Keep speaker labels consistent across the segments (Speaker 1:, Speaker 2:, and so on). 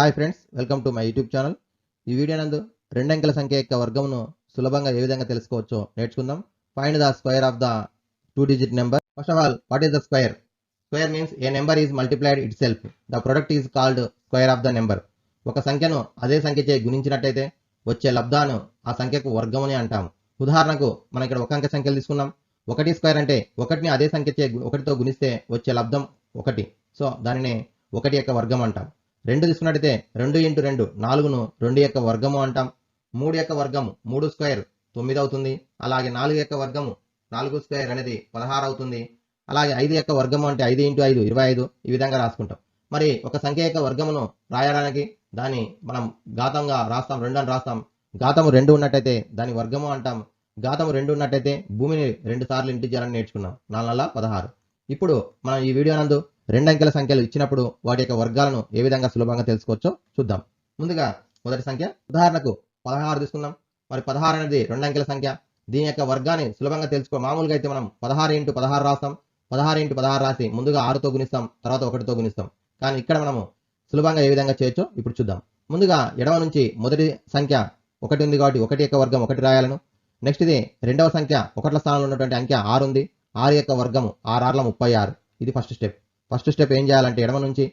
Speaker 1: Hi friends welcome to my YouTube channel ఈ video నందు రెండంకెల సంఖ్య యొక్క వర్గమును సులభంగా ఏ విధంగా తెలుసుకోవచ్చో నేర్చుకుందాం. Find the square of the two digit number first of all what is the square square means a number is multiplied itself the product is called square of the number ఒక సంఖ్యను అదే సంఖ్యచే గుణించినట్టయితే వచ్చే లబ్ధాను ఆ సంఖ్యకు వర్గం అంటాము. ఉదాహరణకు మనం ఇక్కడ ఒక అంక సంఖ్యలు తీసుకున్నాం. ఒకటి స్క్వేర్ అంటే ఒకటిని అదే సంఖ్యచే ఒకటితో గుణిస్తే వచ్చే లబ్ధం ఒకటి. సో దానిని ఒకటి యొక్క వర్గం అంటాం రెండు తీసుకున్నట్టయితే రెండు ఇంటూ రెండు నాలుగును రెండు యొక్క వర్గము అంటాం. మూడు యొక్క వర్గము మూడు స్క్వేర్ తొమ్మిది అవుతుంది. అలాగే నాలుగు యొక్క వర్గము నాలుగు స్క్వేర్ అనేది పదహారు అవుతుంది. అలాగే ఐదు యొక్క వర్గము అంటే ఐదు ఇంటూ ఐదు ఇరవై ఐదు ఈ విధంగా రాసుకుంటాం. మరి ఒక సంఖ్య యొక్క వర్గమును రాయడానికి దాన్ని మనం ఘాతంగా రాస్తాం రెండు అని రాస్తాం. ఘాతము రెండు ఉన్నట్టయితే దాని వర్గము అంటాం. ఘాతము రెండు ఉన్నట్టయితే భూమిని రెండు సార్లు ఇంటి చేయాలని నేర్చుకున్నాం. నాలుగు నెలల పదహారు. ఇప్పుడు మనం ఈ వీడియో నందు రెండు అంకెల సంఖ్యలు ఇచ్చినప్పుడు వాటి యొక్క వర్గాలను ఏ విధంగా సులభంగా తెలుసుకోవచ్చో చూద్దాం. ముందుగా మొదటి సంఖ్య ఉదాహరణకు పదహారు తీసుకుందాం. మరి పదహారు అనేది రెండు అంకెల సంఖ్య. దీని యొక్క వర్గాన్ని సులభంగా తెలుసుకో మామూలుగా అయితే మనం పదహారు ఇంటూ పదహారు రాస్తాం. పదహారు ఇంటూ పదహారు రాసి ముందుగా ఆరుతో గుణిస్తాం తర్వాత ఒకటితో గుణిస్తాం. కానీ ఇక్కడ మనము సులభంగా ఏ విధంగా చేయొచ్చో ఇప్పుడు చూద్దాం. ముందుగా ఎడమ నుంచి మొదటి సంఖ్య ఒకటి ఉంది కాబట్టి ఒకటి యొక్క వర్గం ఒకటి రాయాలను. నెక్స్ట్ ఇది రెండవ సంఖ్య ఒకట్ల స్థానంలో ఉన్నటువంటి అంకె ఆరు ఉంది. ఆరు యొక్క వర్గము ఆరు ఆరుల ముప్పై ఆరు. ఇది ఫస్ట్ స్టెప్. ఫస్ట్ స్టెప్ ఏం చేయాలంటే ఎడమ నుంచి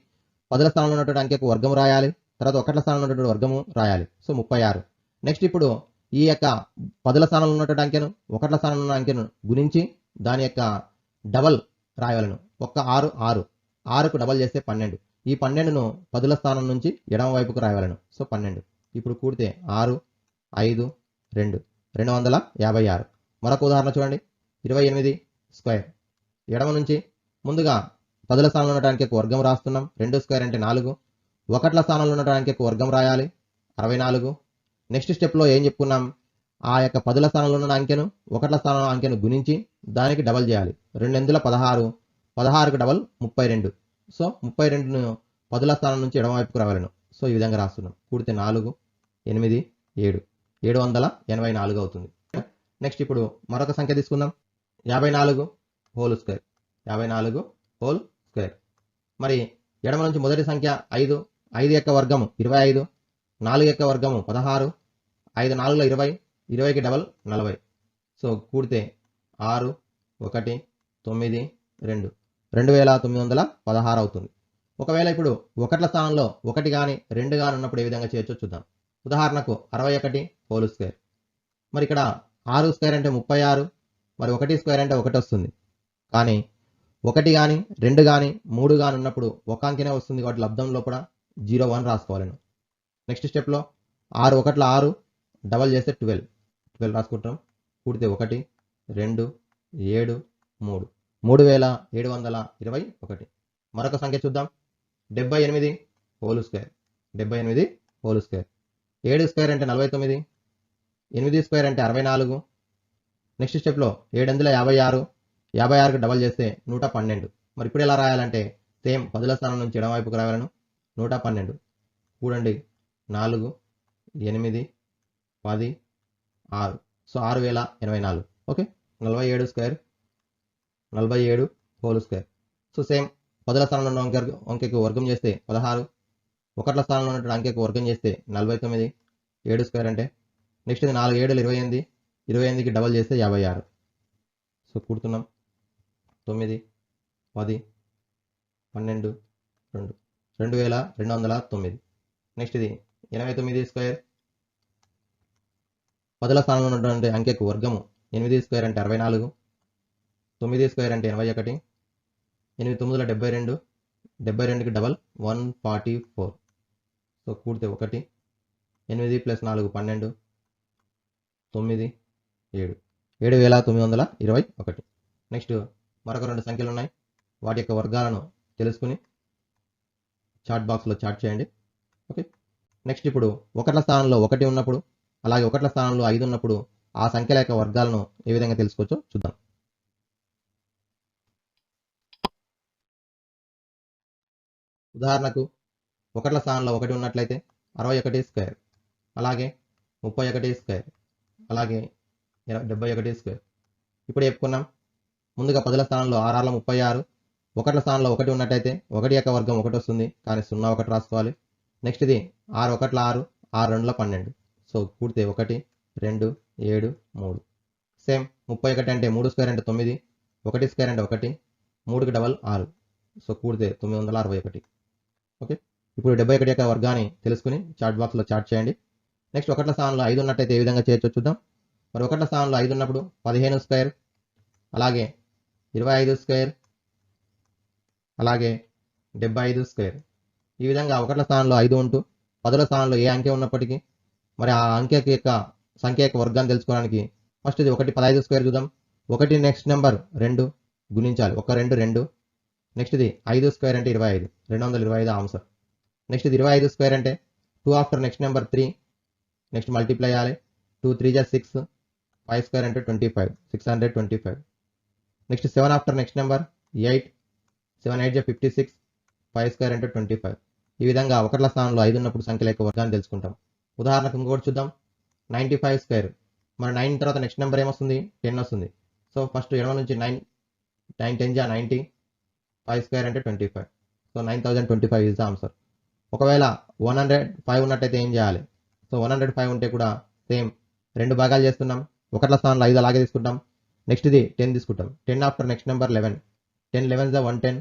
Speaker 1: పదుల స్థానంలో ఉన్నటువంటి అంకెకు వర్గం రాయాలి. తర్వాత ఒకట్ల స్థానంలో ఉన్నటువంటి వర్గము రాయాలి. సో ముప్పై ఆరు. నెక్స్ట్ ఇప్పుడు ఈ యొక్క పదుల స్థానంలో ఉన్నటువంటి అంకెను ఒకట్ల స్థానంలో ఉన్న అంకెను గుణించి దాని యొక్క డబల్ రాయవలను. ఒక్క ఆరు ఆరు. ఆరుకు డబల్ చేస్తే పన్నెండు. ఈ పన్నెండును పదుల స్థానం నుంచి ఎడమ వైపుకు రాయవలను. సో పన్నెండు. ఇప్పుడు కూడితే ఆరు ఐదు రెండు. రెండు వందల యాభై ఆరు. మరొక ఉదాహరణ చూడండి. ఇరవై ఎనిమిది స్క్వేర్. ఎడమ నుంచి ముందుగా పదుల స్థానంలో ఉండటానికి ఒక వర్గం రాస్తున్నాం. రెండు స్క్వేర్ అంటే నాలుగు. ఒకట్ల స్థానంలో ఉండటానికి ఒక వర్గం రాయాలి. అరవై నాలుగు. నెక్స్ట్ స్టెప్లో ఏం చెప్పుకున్నాం? ఆ యొక్క పదుల స్థానంలో ఉన్న అంకెను ఒకట్ల స్థానంలో అంకెను గుణించి దానికి డబల్ చేయాలి. రెండు ఎందుల పదహారు? పదహారుకు డబల్ ముప్పై రెండు. సో ముప్పై రెండును పదుల స్థానం నుంచి ఎడమవైపుకు రావాలను. సో ఈ విధంగా రాస్తున్నాం. కూడితే నాలుగు ఎనిమిది ఏడు. ఏడు వందల ఎనభై నాలుగు అవుతుంది. నెక్స్ట్ ఇప్పుడు మరొక సంఖ్య తీసుకుందాం. యాభై నాలుగు హోల్ స్క్వేర్. యాభై నాలుగు హోల్ స్క్వేర్. మరి ఎడమ నుంచి మొదటి సంఖ్య ఐదు ఐదు యొక్క వర్గము ఇరవై ఐదు నాలుగు యొక్క వర్గము పదహారు ఐదు నాలుగులో ఇరవై ఇరవైకి డబల్ నలభై. సో కూడితే ఆరు ఒకటి తొమ్మిది రెండు. రెండు వేల తొమ్మిది వందల పదహారు అవుతుంది. ఒకవేళ ఇప్పుడు ఒకట్ల స్థానంలో ఒకటి కానీ రెండు కానీ ఉన్నప్పుడు ఏ విధంగా చేయొచ్చో చూద్దాం. ఉదాహరణకు అరవై ఒకటి హోల్ స్క్వేర్ మరి ఇక్కడ ఆరు స్క్వేర్ అంటే ముప్పై ఆరు మరి ఒకటి స్క్వేర్ అంటే ఒకటి వస్తుంది. కానీ ఒకటి కానీ రెండు కానీ మూడు కానీ ఉన్నప్పుడు ఒక అంకెనే వస్తుంది కాబట్టి లబ్ధం లోపల జీరో వన్ రాసుకోవాలను. నెక్స్ట్ స్టెప్లో ఆరు ఒకట్ల ఆరు డబల్ చేస్తే ట్వెల్వ్ ట్వెల్వ్ రాసుకుంటాం. కూడితే ఒకటి రెండు ఏడు మూడు. మూడు వేల ఏడు వందల ఇరవై ఒకటి. మరొక సంఖ్య చూద్దాం. డెబ్బై ఎనిమిది హోల్ స్క్వేర్ డెబ్బై ఎనిమిది హోల్ స్క్వేర్ ఏడు స్క్వేర్ అంటే నలభై తొమ్మిది. ఎనిమిది స్క్వేర్ అంటే అరవై నాలుగు. నెక్స్ట్ స్టెప్లో ఏడు వందల యాభై ఆరు. యాభై ఆరుకు డబల్ చేస్తే నూట పన్నెండు. మరి ఇప్పుడు ఎలా రాయాలంటే సేమ్ పదుల స్థానం నుంచి ఎడమవైపుకు రావాలను నూట పన్నెండు. చూడండి నాలుగు ఎనిమిది పది ఆరు. సో ఆరు వేల ఎనభై నాలుగు. ఓకే? నలభై ఏడు స్క్వేర్ నలభై ఏడు హోల్ స్క్వేర్. సో సేమ్ పదుల స్థానంలో ఉన్న అంకె అంకెకు వర్గం చేస్తే పదహారు. ఒకట్ల స్థానంలో ఉన్నటువంటి అంకెకు వర్గం చేస్తే నలభై తొమ్మిది. ఏడు స్క్వేర్ అంటే నెక్స్ట్ నాలుగు ఏడులు ఇరవై ఎనిమిది. ఇరవై ఎనిమిదికి డబల్ చేస్తే యాభై ఆరు సో కూడుతున్నాం. తొమ్మిది పది పన్నెండు రెండు. రెండు వేల రెండు వందల తొమ్మిది. నెక్స్ట్ ఇది. ఎనభై తొమ్మిది స్క్వేర్ పదుల స్థానంలో ఉన్నటువంటి అంకెకు వర్గము ఎనిమిది స్క్వేర్ అంటే అరవై నాలుగు తొమ్మిది స్క్వేర్ అంటే ఎనభై ఒకటి ఎనిమిది తొమ్మిదిలో డెబ్బై రెండు డెబ్బై రెండుకి double one forty four so కూడితే ఒకటి ఎనిమిది ప్లస్ నాలుగు పన్నెండు తొమ్మిది ఏడు. ఏడు వేల తొమ్మిది వందల ఇరవై ఒకటి. నెక్స్ట్ మరొక రెండు సంఖ్యలు ఉన్నాయి వాటి యొక్క వర్గాలను తెలుసుకుని చాట్ బాక్స్లో చాట్ చేయండి. ఓకే. నెక్స్ట్ ఇప్పుడు ఒకట్ల స్థానంలో ఒకటి ఉన్నప్పుడు అలాగే ఒకట్ల స్థానంలో ఐదు ఉన్నప్పుడు ఆ సంఖ్యల యొక్క వర్గాలను ఏ విధంగా తెలుసుకోవచ్చో చూద్దాం. ఉదాహరణకు ఒకట్ల స్థానంలో ఒకటి ఉన్నట్లయితే అరవై ఒకటి స్క్వేర్ అలాగే ముప్పై ఒకటి స్క్వేర్ అలాగే ఇరవై డెబ్బై ఒకటి స్క్వేర్. ఇప్పుడు చెప్పుకున్నాం ముందుగా పదుల స్థానంలో ఆరార్ల ముప్పై ఆరు ఒకట్ల స్థానంలో ఒకటి ఉన్నట్టయితే ఒకటి యొక్క వర్గం ఒకటి వస్తుంది కానీ సున్నా ఒకటి రాసుకోవాలి. నెక్స్ట్ ఇది ఆరు ఒకట్ల ఆరు ఆరు రెండుల పన్నెండు. సో కూడితే ఒకటి రెండు ఏడు మూడు. సేమ్ ముప్పై ఒకటి అంటే మూడు స్క్వేర్ అంటే తొమ్మిది ఒకటి స్క్వేర్ అంటే ఒకటి మూడుకి డబల్ ఆరు. సో కూడితే తొమ్మిది వందల అరవై ఒకటి. ఓకే ఇప్పుడు డెబ్బై ఒకటి యొక్క వర్గాన్ని తెలుసుకుని చార్ట్ బాక్స్లో చార్ట్ చేయండి. నెక్స్ట్ ఒకట్ల స్థానంలో ఐదు ఉన్నట్టయితే ఏ విధంగా చేయొచ్చు చూద్దాం. మరి ఒకట్ల స్థానంలో ఐదు ఉన్నప్పుడు పదిహేను స్క్వేర్ అలాగే ఇరవై ఐదు స్క్వేర్ అలాగే డెబ్బై ఐదు స్క్వేర్. ఈ విధంగా ఒకట్ల స్థానంలో ఐదు ఉంటూ పదుల స్థానంలో ఏ అంకె ఉన్నప్పటికీ మరి ఆ అంకె యొక్క సంఖ్య యొక్క వర్గాన్ని తెలుసుకోవడానికి ఫస్ట్ ఇది ఒకటి పదహైదు స్క్వేర్ చూద్దాం. ఒకటి నెక్స్ట్ నెంబర్ రెండు గుణించాలి. ఒక రెండు రెండు. నెక్స్ట్ ఇది ఐదు స్క్వేర్ అంటే ఇరవై ఐదు. రెండు వందల ఇరవై ఐదు ఆన్సర్ నెక్స్ట్ ఇది ఇరవై ఐదు స్క్వేర్ అంటే two after next number three. Next multiply చేయాలి టూ త్రీ జా సిక్స్. ఫైవ్ స్క్వేర్ అంటే twenty five. Six hundred twenty five. Next seven after next number eight seven eight జా ఫిఫ్టీ సిక్స్ ఫైవ్ స్క్వేర్ అంటే twenty five. ఈ విధంగా ఒకట్ల స్థానంలో ఐదు ఉన్నప్పుడు సంఖ్యల యొక్క వర్గాన్ని తెలుసుకుంటాం. ఉదాహరణకు ఇంకోటి చూద్దాం. Ninety five square. మరి నైన్ తర్వాత నెక్స్ట్ నెంబర్ ఏమొస్తుంది? టెన్ వస్తుంది. సో ఫస్ట్ ఎడమ నుంచి నైన్ నైన్ టెన్ జా నైంటీ ఫైవ్ స్క్వేర్ అంటే twenty five. So nine thousand twenty five is the answer. ఒకవేళ వన్ హండ్రెడ్ ఫైవ్ ఉన్నట్టయితే ఏం చేయాలి? సో వన్ హండ్రెడ్ ఫైవ్ ఉంటే కూడా సేమ్ రెండు భాగాలు చేస్తున్నాం. ఒకట్ల స్థానంలో ఐదు అలాగే తీసుకుంటాం. నెక్స్ట్ది టెన్ తీసుకుంటాం. Ten after next number eleven ten eleven జా వన్ టెన్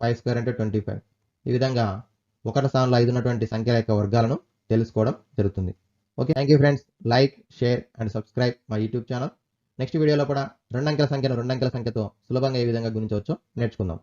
Speaker 1: ఫైవ్ స్క్వేర్ అంటే ట్వంటీ ఫైవ్ ఈ విధంగా ఒకటి స్థానంలో ఐదు ఉన్నటువంటి సంఖ్యల యొక్క వర్గాలను తెలుసుకోవడం జరుగుతుంది. Okay thank you friends like share and subscribe మా యూట్యూబ్ ఛానల్ నెక్స్ట్ వీడియోలో కూడా రెండు అంకెల సంఖ్యను రెండు అంకెల సంఖ్యతో సులభంగా ఏ విధంగా గుణించవచ్చో నేర్చుకుందాం.